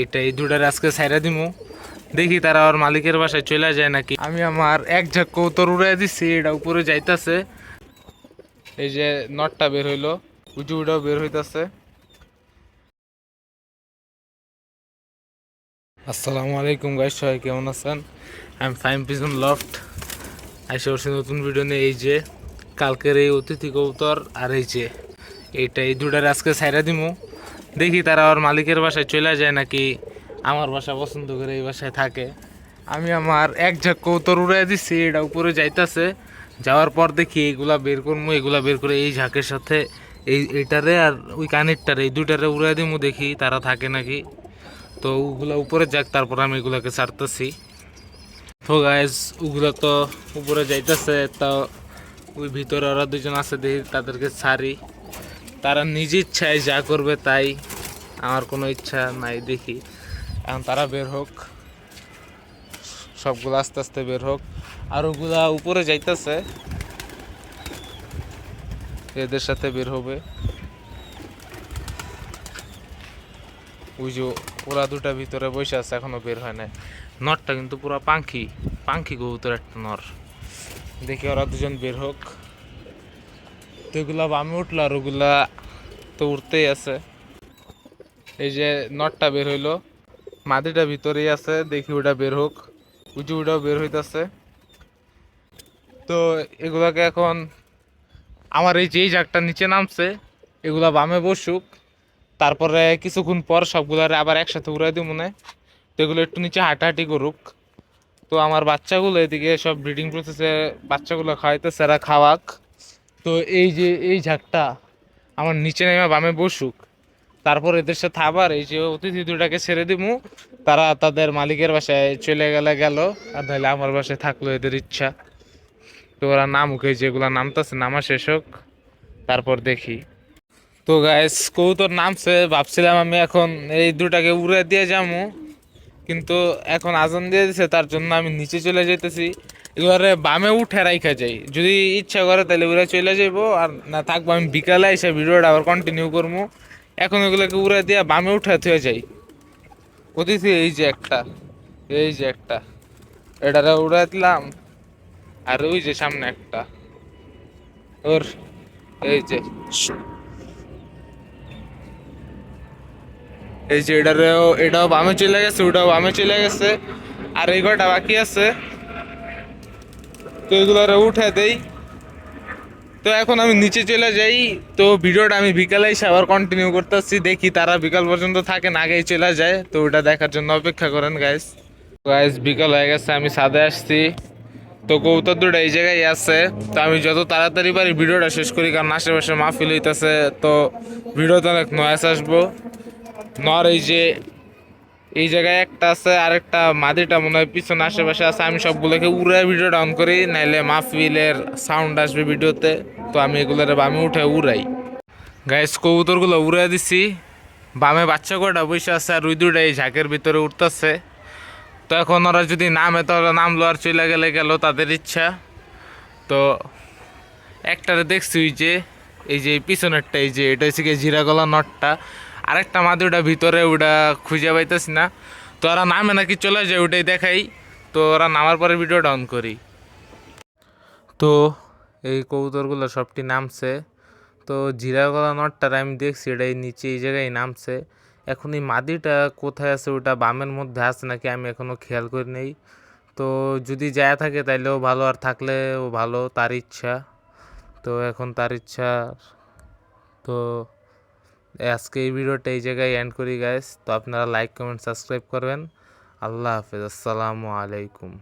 এইটা এই দুটার আজকে সাইরা দিমু। দেখি তারা ওর মালিকের বাসায় চলে যায় নাকি। আমি আমার এক ঝাঁক কৌতর উড়াই দিচ্ছি এটা উপরে যাইতাছে। এই যে নটটা বের হইল, উঁচু উটাও বের হইতাছে। আসসালামু আলাইকুম গাইস সবাই কেমন আছেন? I am Fahim pigeon loft আইসা করছি নতুন ভিডিও নিয়ে, এই যে কালকের এই অতিথি কৌতর আর এই যে এইটা এই দুটার আজকে সাইরা দিমু। দেখি তারা ওর মালিকের বাসায় চলে যায় নাকি আমার বাসা পছন্দ করে এই বাসায় থাকে। আমি আমার এক ঝাঁক কৌতর উড়াই দিচ্ছি এটা উপরে যাইতাছে। যাওয়ার পর দেখি এগুলা বের করব এগুলা বের করে এই ঝাঁকের সাথে এই এইটারে আর ওই কানেরটারে, এই দুইটারে উড়াই দিমু দেখি তারা থাকে নাকি। তো ওগুলা উপরে যাক, তারপর আমি এগুলাকে ছাড়তেছি। তো গাইজ ওগুলো তো উপরে যাইতেছে, তো ওই ভিতরে ওরা দুজন আছে, দেখি তাদেরকে ছাড়ি। তারা নিজ ইচ্ছায় যা করবে তাই আমার কোনো ইচ্ছা নাই, দেখি। এখন তারা বের হোক। সবগুলো আস্তে আস্তে বের হোক। আর ওগুলা উপরে যাইতেছে। এদের সাথে বের হবে। ওই যে ওরা দুটা ভিতরে বসে আছে, এখনও বের হয় নাই। নরটা কিন্তু পুরো পাঙ্খি পাঙ্খি কবুতর একটা নর। দেখি ওরা দুজন বের হোক। তো এগুলা বামে উঠল আর ওগুলা তো উঠতেই আছে। এই যে নটটা বের হইল। মাদিটা ভিতরেই আছে, দেখি ওটা বের হোক। উঁচু ওটাও বের হইতেছে। তো এগুলাকে এখন আমার এই যেই জাগটা নিচে নামছে, এগুলা বামে বসুক। তারপরে কিছুক্ষণ পর সবগুলারে আবার একসাথে উড়াই দিব মনে তো এগুলো একটু নিচে হাঁটাহাঁটি করুক। তো আমার বাচ্চাগুলো এদিকে সব ব্রিডিং প্রসেসে বাচ্চাগুলো খাওয়াইতেছে, এরা খাওয়াক। তো এই যে, এই ঝাঁকটা আমার নিচে নেমে বামে বসুক। তারপর এদের সাথে আবার এই যে অতিথি দুটাকে ছেড়ে দিমু। তারা তাদের মালিকের বাসায় চলে গেলে গেল, আর তাহলে আমার বাসায় থাকল এদের ইচ্ছা। তো ওরা নামুক, এই যেগুলো নামতেছে, নামা শেষ হোক, তারপর দেখি। তো গাইস কবুতর নামছে, ভাবছিলাম আমি এখন এই দুটাকে উড়ে দিয়ে যাব কিন্তু এখন আজান দিয়ে দিছে, তার জন্য আমি নিচে চলে যেতেছি এবারে বামে উঠে রাইখা যাই। যদি ইচ্ছা করে তাহলে উড়ে চলে যাব আর না থাকব আমি বিকালে এসে ভিডিওটা আবার কন্টিনিউ করব এখন এগুলোকে উড়ে দিয়ে বামে উঠে থুয়ে যাই। অতিথি, এই যে একটা, এই যে একটা, এটারে উড়ে দিলাম। আর ওই যে সামনে একটা, ওর, এই যে এই যে এটারেও, এটাও বামে চলে গেছে, ওটাও বামে চলে গেছে। আর এই কটা বাকি আছে। তো এগুলোরে উঠে দেই। তো এখন আমি নিচে চলে যাই। তো ভিডিওটা আমি বিকালে এসে আবার কন্টিনিউ করতেছি, দেখি তারা বিকাল পর্যন্ত থাকে না আগেই চলে যায়। তো ওটা দেখার জন্য অপেক্ষা করেন গাইস গাইস বিকাল হয়ে গেছে, আমি সাদে আসছি। তো কৌতর দুটো এই জায়গায় আছে। তো আমি যত তাড়াতাড়ি পারি ভিডিওটা শেষ করি, কারণ আশেপাশে মাহফিল হইতেছে। তো ভিডিওতে অনেক নয়েস আসব। নর এই যে এই জায়গায় একটা আছে আর একটা মাদিটা মনে হয় পিছনে আশেপাশে আছে, আমি সবগুলোকে উড়ে ভিডিও ডাউন করি, নাইলে মাহফিলের সাউন্ড আসবে ভিডিওতে তো আমি এগুলোর বামে উঠে উড়াই। গাইস কবুতরগুলো উড়ে দিছি। বামে বাচ্চা কটা বসে আছে, আর ওই দুটা এই ঝাঁকের ভিতরে উঠতেছে। তো এখন ওরা যদি নামে, তাহলে নামলো আর চলে গেলে গেল তাদের ইচ্ছা। তো একটারে দেখছি ওই যে, এই যে পিছনেরটা, এই যে, এটা হচ্ছে গিয়ে জিরা গলা নটটা। আরেকটা মাদি ওটা ভিতরে ওটা খুঁজে পাইতেছি না। তো ওরা নামে নাকি চলে যায়, ওটাই দেখাই। তো ওরা নামার পরে ভিডিও ডাউন করি। তো এই কবুতরগুলো সবটি নামছে। তো জিরা গলা নটটার আমি দেখছি এটা এই নিচে এই জায়গায় নামছে। এখন এই মাদিটা কোথায় আছে, ওটা বামের মধ্যে আছে নাকি, আমি এখনও খেয়াল করি নেই। তো যদি যায় থাকে তাইলেও ভালো, আর থাকলেও ভালো, তার ইচ্ছা। তো এখন তার ইচ্ছা। তো আজকে এই ভিডিওটা এই জায়গায় এন্ড করি গাইস তো আপনারা লাইক কমেন্ট সাবস্ক্রাইব করবেন। আল্লাহ হাফেজ। আসসালামু আলাইকুম।